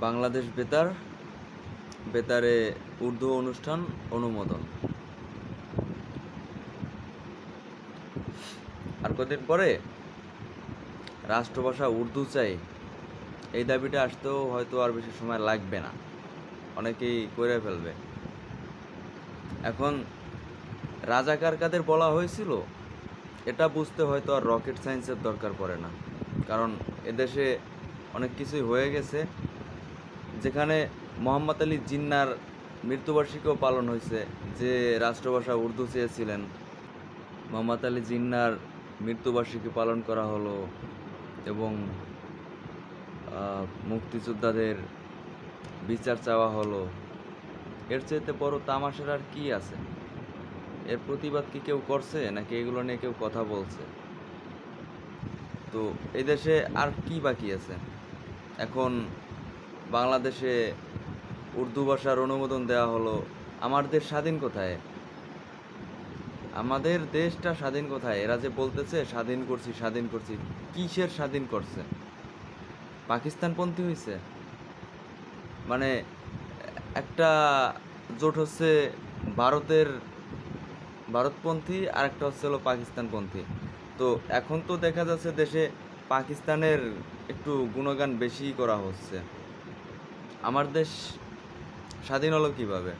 বাংলাদেশ বেতার, বেতারে উর্দু অনুষ্ঠান, অনুমোদন। আর কদিন পরে রাষ্ট্রভাষা উর্দু চাই, এই দাবিটা আসতেও হয়তো আর বেশি সময় লাগবে না। অনেকেই করে ফেলবে। এখন রাজাকার কাদের বলা হয়েছিল, এটা বুঝতে হয়তো আর রকেট সায়েন্সের দরকার পড়ে না। কারণ এদেশে অনেক কিছুই হয়ে গেছে। যেখানে মোহাম্মদ আলী জিন্নার মৃত্যুবার্ষিকীও পালন হয়েছে, যে রাষ্ট্রভাষা উর্দু চেয়েছিলেন, মোহাম্মদ আলী জিন্নার মৃত্যুবার্ষিকী পালন করা হলো এবং মুক্তিযোদ্ধাদের বিচার চাওয়া হলো। এর চাইতে বড় তামাশার আর কি আছে? এর প্রতিবাদ কি কেউ করছে, নাকি এগুলো নিয়ে কেউ কথা বলছে? তো এই দেশে আর কি বাকি আছে? এখন বাংলাদেশে উর্দু ভাষার অনুমোদন দেওয়া হলো। আমার দেশ স্বাধীন কোথায়? আমাদের দেশটা স্বাধীন কোথায়? এরা যে বলতেছে, স্বাধীন করছি স্বাধীন করছি, কিসের স্বাধীন করছে? পাকিস্তানপন্থী হয়েছে মানে একটা জোট হচ্ছে ভারতের ভারতপন্থী আর একটা হচ্ছে হলো পাকিস্তানপন্থী। তো এখন তো দেখা যাচ্ছে দেশে পাকিস্তানের একটু গুণগান বেশি করা হচ্ছে। আমার দেশ স্বাধীন হলো কীভাবে?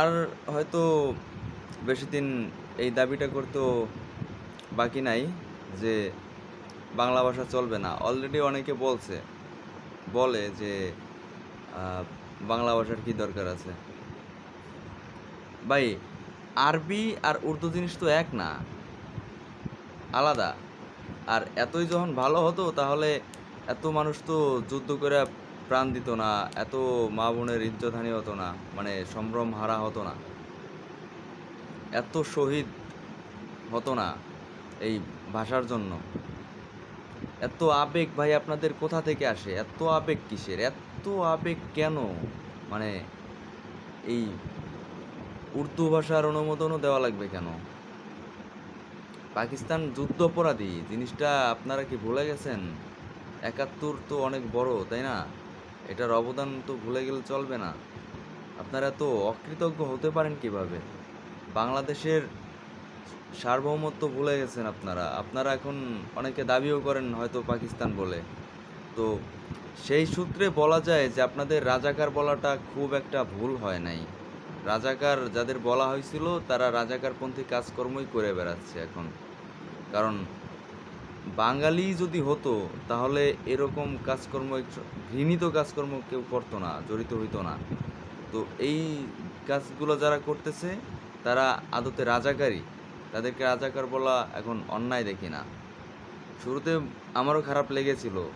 আর হয়তো বেশি দিন এই দাবিটা করতেও বাকি নাই যে বাংলা ভাষা চলবে না। অলরেডি অনেকে বলছে, বলে যে বাংলা ভাষার কি দরকার আছে? ভাই, আরবি আর উর্দু জিনিস তো এক না, আলাদা। আর এতই যখন ভালো হতো, তাহলে এত মানুষ তো যুদ্ধ করে প্রাণ দিত না, এত মা বোনের ইজ্জতহানি হতো না মানে সম্ভ্রম হারা হতো না। এত শহীদ হতো না এই ভাষার জন্য। এত আবেগ, ভাই, আপনাদের কোথা থেকে আসে? এত আবেগ কিসের? এত আবেগ কেন? মানে এই উর্দু ভাষার অনুমোদনও দেওয়া লাগবে কেন? পাকিস্তান যুদ্ধ অপরাধী জিনিসটা আপনারা কি ভুলে গেছেন? একাত্তর তো অনেক বড়, তাই না? এটার অবদান তো ভুলে গেলে চলবে না। আপনারা তো অকৃতজ্ঞ হতে পারেন কীভাবে? বাংলাদেশের সার্বভৌমত্ব ভুলে গেছেন আপনারা। আপনারা এখন অনেকে দাবিও করেন হয়তো পাকিস্তান বলে। তো সেই সূত্রে বলা যায় যে আপনাদের রাজাকার বলাটা খুব একটা ভুল হয় নাই। রাজাকার যাদের বলা হয়েছিল, তারা রাজাকারপন্থী কাজকর্মই করে বেড়াচ্ছে এখন। কারণ বাঙালি যদি হতো, তাহলে এরকম কাজকর্ম ঘৃণিত কাজকর্ম কেউ করতো না, জড়িত হইতো না। তো এই কাজগুলো যারা করতেছে, তারা আদতে রাজাকারী। তাদেরকে রাজাকার বলা এখন অন্যায় দেখি না। শুরুতে আমারও খারাপ লেগেছিল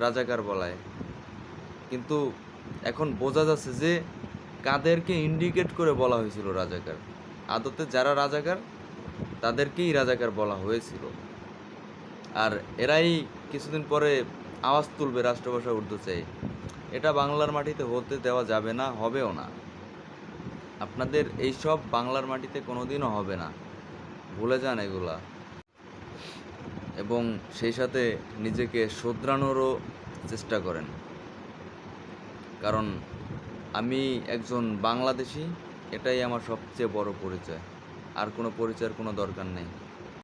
রাজাকার বলায়। কিন্তু এখন বোঝা যাচ্ছে যে, কাদেরকে ইন্ডিকেট করে বলা হয়েছিল রাজাকার। আদতে যারা রাজাকার, তাদেরকেই রাজাকার বলা হয়েছিল। আর এরাই কিছুদিন পরে আওয়াজ তুলবে রাষ্ট্রভাষা উর্দু চাই এটা বাংলার মাটিতে হতে দেওয়া যাবে না, হবেও না। আপনাদের এইসব বাংলার মাটিতে কোনোদিনও হবে না। ভুলে যান এগুলা। এবং সেই সাথে নিজেকে শোধরানোরও চেষ্টা করেন। কারণ আমি একজন বাংলাদেশি, এটাই আমার সবচেয়ে বড় পরিচয়। আর কোনো পরিচয়ের কোনো দরকার নেই।